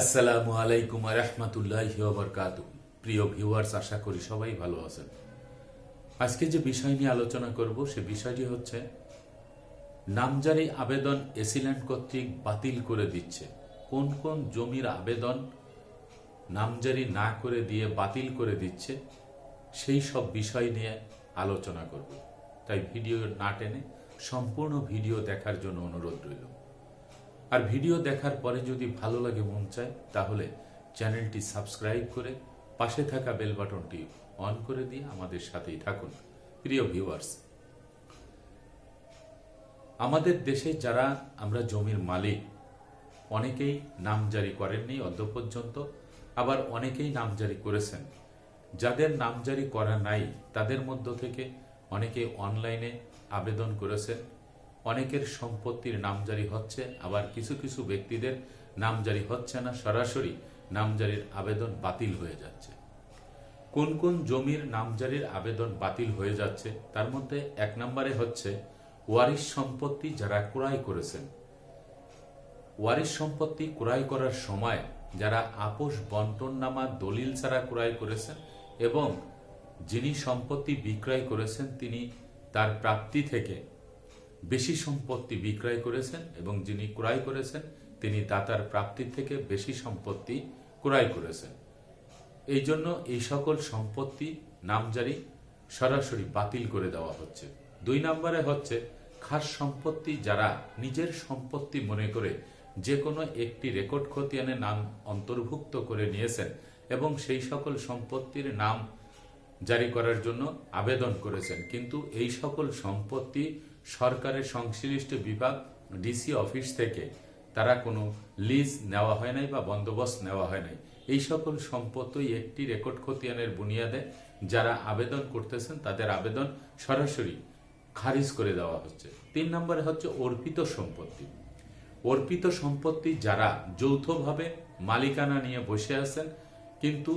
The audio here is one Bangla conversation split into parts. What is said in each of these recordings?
আসসালামু আলাইকুম রহমতুল্লাহ বরকাত প্রিয় ভিউয়ার্স আশা করি সবাই ভালো আছেন। আজকে যে বিষয় নিয়ে আলোচনা করব, সে বিষয়টি হচ্ছে, নামজারি আবেদন এসিল্যান্ড কর্তৃক বাতিল করে দিচ্ছে। কোন কোন জমির আবেদন নামজারি না করে দিয়ে বাতিল করে দিচ্ছে, সেই সব বিষয় নিয়ে আলোচনা করব। তাই ভিডিও না টেনে সম্পূর্ণ ভিডিও দেখার জন্য অনুরোধ রইল। আর ভিডিও দেখার পরে যদি ভালো লাগে মন চায়, তাহলে চ্যানেলটি সাবস্ক্রাইব করে পাশে থাকা বেল বাটনটি অন করে দিয়ে আমাদের সাথেই থাকুন। প্রিয় ভিউয়ার্স, আমাদের দেশে যারা আমরা জমির মালিক, অনেকেই নাম জারি করেননি অদ্য পর্যন্ত, আবার অনেকেই নাম জারি করেছেন। যাদের নাম জারি করা নাই, তাদের মধ্য থেকে অনেকে অনলাইনে আবেদন করেছেন। অনেকের সম্পত্তির নামজারি হচ্ছে, আবার কিছু কিছু ব্যক্তিদের নামজারি হচ্ছে না, সরাসরি নামজারির আবেদন বাতিল হয়ে যাচ্ছে। কোন কোন জমির নামজারির আবেদন বাতিল হয়ে যাচ্ছে, তার মধ্যে এক নম্বরে হচ্ছে ওয়ারিশ সম্পত্তি যারা ক্রয় করেছেন। ওয়ারিশ সম্পত্তি ক্রয় করার সময় যারা আপোষ বন্টন নামা দলিল ছাড়া ক্রয় করেছেন এবং যিনি সম্পত্তি বিক্রয় করেছেন, তিনি তার প্রাপ্তি থেকে বেশি সম্পত্তি বিক্রয় করেছেন এবং যিনি ক্রয় করেছেন, তিনি দাতার প্রাপ্তি থেকে বেশি সম্পত্তি ক্রয় করেছেন। এই জন্য এই সকল সম্পত্তি নামজারি সরাসরি বাতিল করে দেওয়া হচ্ছে। দুই নম্বরে হচ্ছে, খাস সম্পত্তি যারা নিজের সম্পত্তি মনে করে যে কোনো একটি রেকর্ড খতিয়ানে নাম অন্তর্ভুক্ত করে নিয়েছেন এবং সেই সকল সম্পত্তির নাম জারি করার জন্য আবেদন করেছেন। কিন্তু এই সকল সম্পত্তি সরকারের সংশ্লিষ্ট বিভাগ, ডিসি অফিস থেকে তারা কোনো লিজ নেওয়া হয় নাই বা বন্দোবস্ত নেওয়া হয় নাই। এই সকল সম্পত্তি একটি রেকর্ড খতিয়ানের বুনিয়াদে যারা আবেদন করতেছেন তাদের আবেদন সরাসরি খারিজ করে দেওয়া হচ্ছে। তিন নম্বরে হচ্ছে অর্পিত সম্পত্তি। অর্পিত সম্পত্তি যারা যৌথভাবে মালিকানা নিয়ে বসে আছেন, কিন্তু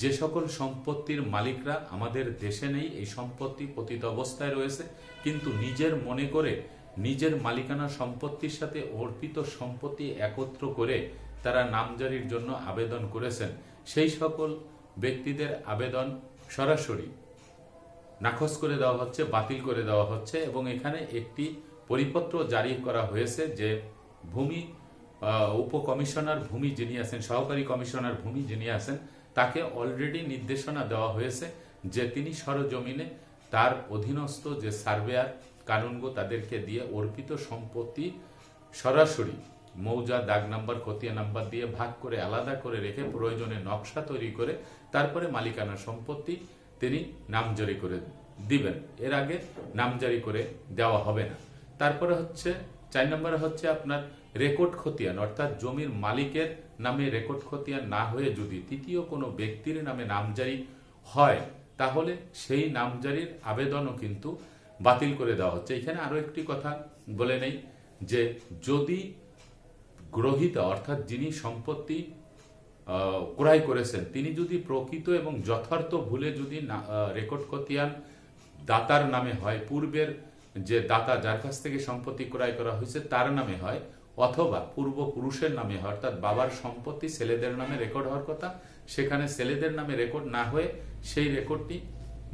যে সকল সম্পত্তির মালিকরা আমাদের দেশে নেই, এই সম্পত্তি পতিত অবস্থায় রয়েছে। কিন্তু নিজের মনে করে নিজের মালিকানা সম্পত্তির সাথে অর্পিত সম্পত্তি একত্র করে তারা নামজারির জন্য আবেদন করেছেন। সেই সকল ব্যক্তিদের আবেদন সরাসরি নাকচ করে দেওয়া হচ্ছে, বাতিল করে দেওয়া হচ্ছে এবং এখানে একটি পরিপত্র জারি করা হয়েছে যে ভূমি উপকমিশনার ভূমি যিনি আছেন, সহকারী কমিশনার ভূমি যিনি আছেন তাকে অলরেডি নির্দেশনা দেওয়া হয়েছে যে তিনি সরজমিনে তার অধীনস্থ যে সার্ভেয়ার কানুনগো তাদেরকে দিয়ে অর্পিত সম্পত্তি সরাসরি মৌজা, দাগ নাম্বার খতিয়া নাম্বার দিয়ে ভাগ করে, আলাদা করে রেখে প্রয়োজনে নকশা তৈরি করে তারপরে মালিকানা সম্পত্তি তিনি নামজারি করে দিবেন। এর আগে নামজারি করে দেওয়া হবে না। তারপরে হচ্ছে, চার নম্বরে হচ্ছে আপনার রেকর্ড খতিয়ান, অর্থাৎ জমির মালিকের নামে রেকর্ড খতিয়ান না হয়ে যদি তৃতীয় কোনো ব্যক্তির নামে নামজারি হয়, তাহলে সেই নামজারির আবেদনও কিন্তু বাতিল করে দেওয়া হচ্ছে। এখানে আরও একটি কথা বলে নেই যে যদি গ্রহিতা, অর্থাৎ যিনি সম্পত্তি ক্রয় করেছেন, তিনি যদি প্রকৃত এবং যথার্থ ভুলে যদি রেকর্ড খতিয়ান দাতার নামে হয়, পূর্বের যে দাতা যার কাছ থেকে সম্পত্তি ক্রয় করা হয়েছে, তার নামে হয় অথবা পূর্বপুরুষের নামে হয়, অর্থাৎ বাবার সম্পত্তি ছেলেদের নামে রেকর্ড হওয়ার কথা, সেখানে ছেলেদের নামে রেকর্ড না হয়ে সেই রেকর্ডটি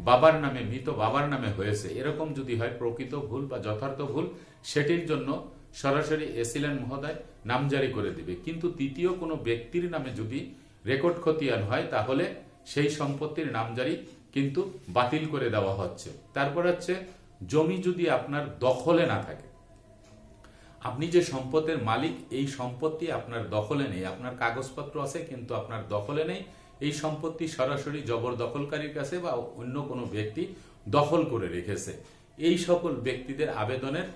বাবার নামে, মৃত বাবার নামে হয়েছে। এরকম যদি হয়, প্রকৃত ভুল বা যথার্থ ভুল, সেটির জন্য সরাসরি এসিলেন মহোদয় নামজারি করে দিবে। কিন্তু তৃতীয় কোনো ব্যক্তির নামে যদি রেকর্ড খতিয়ান হয়, তাহলে সেই সম্পত্তির নামজারি কিন্তু বাতিল করে দেওয়া হচ্ছে। তারপর হচ্ছে, জমি যদি আপনার দখলে না থাকে আপনি যে সম্পদের মালিক, এই সম্পত্তি আপনার দখলে নেই। আপনার কাগজপত্র আছে, কিন্তু আপনার দখলে নেই। এই সম্পত্তি সরাসরি জবরদখলকারীর কাছে বা অন্য কোনো ব্যক্তি দখল করে রেখেছে। এই সকল ব্যক্তিদের আবেদনের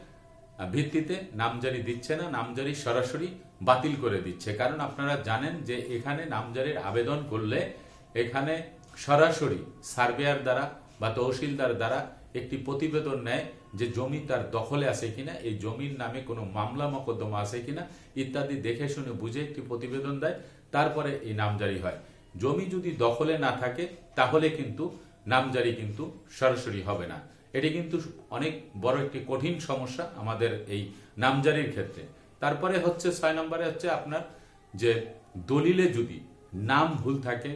ভিত্তিতে নামজারি দিচ্ছে না, নামজারি সরাসরি বাতিল করে দিচ্ছে। কারণ আপনারা জানেন যে এখানে নামজারির আবেদন করলে এখানে সরাসরি সার্ভেয়ার দ্বারা বা তহসিলদার দ্বারা একটি প্রতিবেদন নেয়। যে জমি তার দখলে আছে কিনা, এই জমির নামে কোনো মামলা মকদ্দমা আছে কিনা, ইত্যাদি দেখে শুনে বুঝে একটি প্রতিবেদন দেয়, তারপরে এই নামজারি হয়। জমি যদি দখলে না থাকে, তাহলে কিন্তু নামজারি কিন্তু সরাসরি হবে না। এটি কিন্তু অনেক বড় একটি কঠিন সমস্যা আমাদের এই নামজারির ক্ষেত্রে। তারপরে হচ্ছে ছয় নম্বরে হচ্ছে আপনার যে দলিলে যদি নাম ভুল থাকে,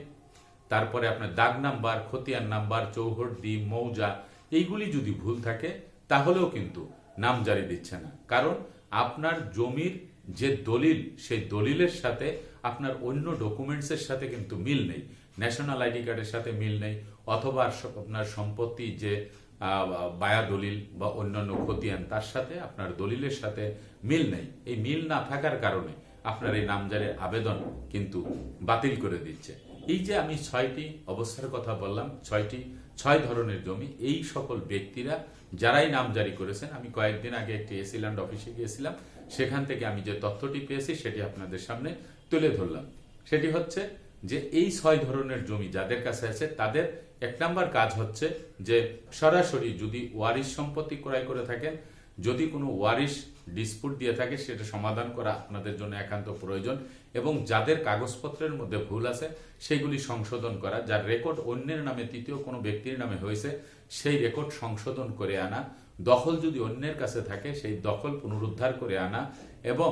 তারপরে আপনার দাগ নাম্বার, খতিয়ান নাম্বার চৌহদ্দি মৌজা, এইগুলি যদি ভুল থাকে তাহলেও কিন্তু নাম জারি দিচ্ছে না। কারণ আপনার জমির যে দলিল, সেই দলিলের সাথে আপনার অন্য ডকুমেন্টসের সাথে কিন্তু মিল নেই। ন্যাশনাল আইডি কার্ডের সাথে মিল নেই, অথবা আপনার সম্পত্তি যে বায়া দলিল বা অন্যান্য খতিয়ান, তার সাথে আপনার দলিলের সাথে মিল নেই। এই মিল না থাকার কারণে আপনার এই নামজারির আবেদন কিন্তু বাতিল করে দিচ্ছে। এই যে আমি ছয়টি অবস্থার কথা বললাম, ছয়টি, ছয় ধরনের জমি, এই সকল ব্যক্তিরা যারাই নাম জারি করেছেন, আমি কয়েকদিন আগে একটি এসিল্যান্ড অফিসে গিয়েছিলাম, সেখান থেকে আমি যে তথ্যটি পেয়েছি সেটি আপনাদের সামনে তুলে ধরলাম। সেটি হচ্ছে যে এই ছয় ধরনের জমি যাদের কাছে আছে, তাদের এক নাম্বার কাজ হচ্ছে যে সরাসরি যদি ওয়ারিশ সম্পত্তি ক্রয় করে থাকেন যদি কোনো ওয়ারিশ ডিসপুট দিয়ে থাকে, সেটা সমাধান করা আপনাদের জন্য একান্ত প্রয়োজন এবং যাদের কাগজপত্রের মধ্যে ভুল আছে সেগুলি সংশোধন করা। যার রেকর্ড অন্যের নামে, তৃতীয় কোনো ব্যক্তির নামে হয়েছে, সেই রেকর্ড সংশোধন করে আনা। দখল যদি অন্যের কাছে থাকে, সেই দখল পুনরুদ্ধার করে আনা এবং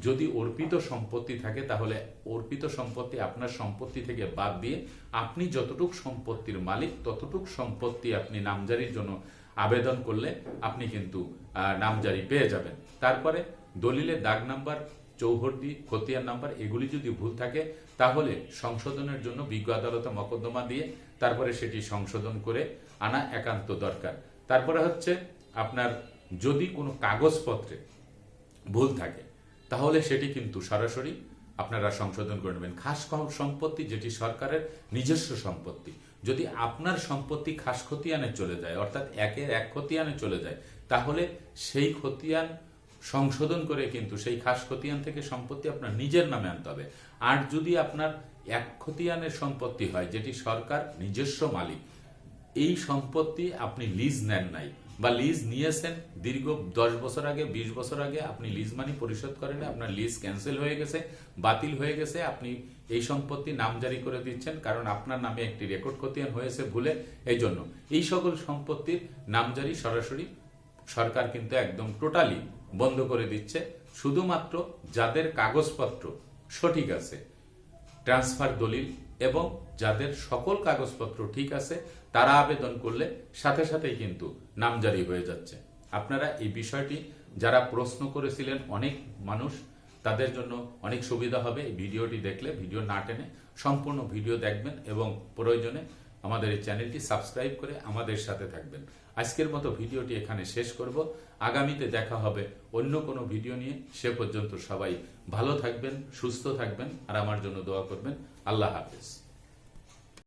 যদি অর্পিত সম্পত্তি থাকে, তাহলে অর্পিত সম্পত্তি আপনার সম্পত্তি থেকে বাদ দিয়ে আপনি যতটুক সম্পত্তির মালিক, ততটুক সম্পত্তি আপনি নামজারির জন্য আবেদন করলে আপনি কিন্তু নামজারি পেয়ে যাবেন। তারপরে দলিলে দাগ নাম্বার চৌহদ্দি খতিয়ান নাম্বার, এগুলি যদি ভুল থাকে, তাহলে সংশোধনের জন্য বিজ্ঞ আদালতে মকদ্দমা দিয়ে তারপরে সেটি সংশোধন করে আনা একান্ত দরকার। তারপরে হচ্ছে আপনার যদি কোনো কাগজপত্রে ভুল থাকে, তাহলে সেটি কিন্তু সরাসরি আপনারা সংশোধন করে নেবেন। খাস সম্পত্তি যেটি সরকারের নিজস্ব সম্পত্তি। যদি আপনার সম্পত্তি খাস খতিয়ানে চলে যায়, অর্থাৎ একের এক খতিয়ানে চলে যায়, তাহলে সেই খতিয়ান সংশোধন করে কিন্তু সেই খাস খতিয়ান থেকে সম্পত্তি আপনার নিজের নামে আনতে হবে। আর যদি আপনার এক খতিয়ানের সম্পত্তি হয়, যেটি সরকার নিজস্ব মালিক এই সম্পত্তি আপনি লিজ নেন নাই বা লিজ নিয়েছেন দীর্ঘ দশ বছর আগে, বিশ বছর আগে আপনি লিজ মানি পরিশোধ করেন আপনার লিজ ক্যান্সেল হয়ে গেছে, বাতিল হয়ে গেছে, আপনি এই সম্পত্তি নামজারি করে দিচ্ছেন কারণ আপনার নামে একটি রেকর্ড খতিয়ান হয়েছে ভুলে এই জন্য এই সকল সম্পত্তির নামজারি সরাসরি সরকার কিন্তু একদম টোটালি বন্ধ করে দিচ্ছে, শুধুমাত্র যাদের কাগজপত্র সঠিক আছে ট্রান্সফার দলিল এবং যাদের সকল কাগজপত্র ঠিক আছে, তারা আবেদন করলে সাথে সাথেই কিন্তু নামজারি হয়ে যাচ্ছে। আপনারা এই বিষয়টি যারা প্রশ্ন করেছিলেন, অনেক মানুষ, তাদের জন্য অনেক সুবিধা হবে। এই ভিডিওটি দেখলে, ভিডিও না টেনে সম্পূর্ণ ভিডিও দেখবেন এবং প্রয়োজনে আমাদের এই চ্যানেলটি সাবস্ক্রাইব করে আমাদের সাথে থাকবেন। আজকের মতো ভিডিওটি এখানে শেষ করব। আগামীতে দেখা হবে অন্য কোনো ভিডিও নিয়ে। সে পর্যন্ত সবাই ভালো থাকবেন, সুস্থ থাকবেন, আর আমার জন্য দোয়া করবেন। আল্লাহ হাফেজ।